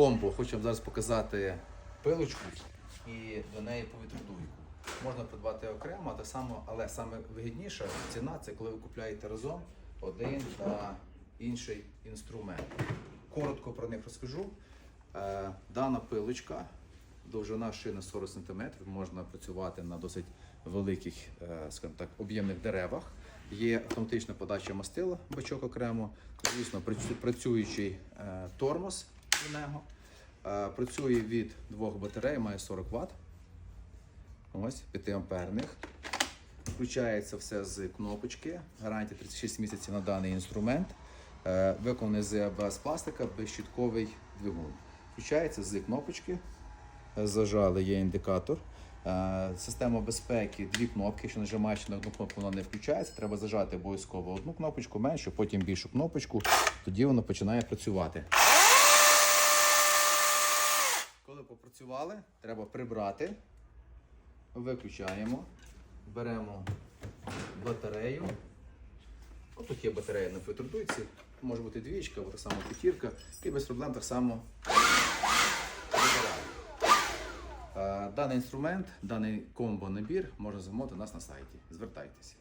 комбо. Хочу вам зараз показати пилочку і до неї повітродуйку. Можна придбати окремо, так само, але саме вигідніша ціна це коли ви купляєте разом один та інший інструмент. Коротко про них розкажу. Е, Дана пилочка, довжина шини 40 см, можна працювати на досить великих, е, скажімо так, об'ємних деревах. Є автоматична подача мастила, бачок окремо, звісно, працюючий е, тормоз нього. Е, Працює від двох батарей, має 40 Вт. Ось 5 амперних. Включається все з кнопочки. Гарантія 36 місяців на даний інструмент. Е, Виконаний з АБС пластика, безщітковий двигун. Включається з кнопочки. Е, Зажали, є індикатор. Е, Система безпеки, дві кнопки. Якщо нажимаєш на одну кнопку, вона не включається. Треба зажати обов'язково одну кнопочку меншу, потім більшу кнопочку. Тоді воно починає працювати. Коли попрацювали, треба прибрати. Виключаємо, беремо батарею. Ось тут є батарея на фітродуйці, може бути двічка, або так само п'ятірка, і без проблем так само прибираємо. Е, Даний інструмент, даний комбо-набір можна замовити у нас на сайті. Звертайтеся.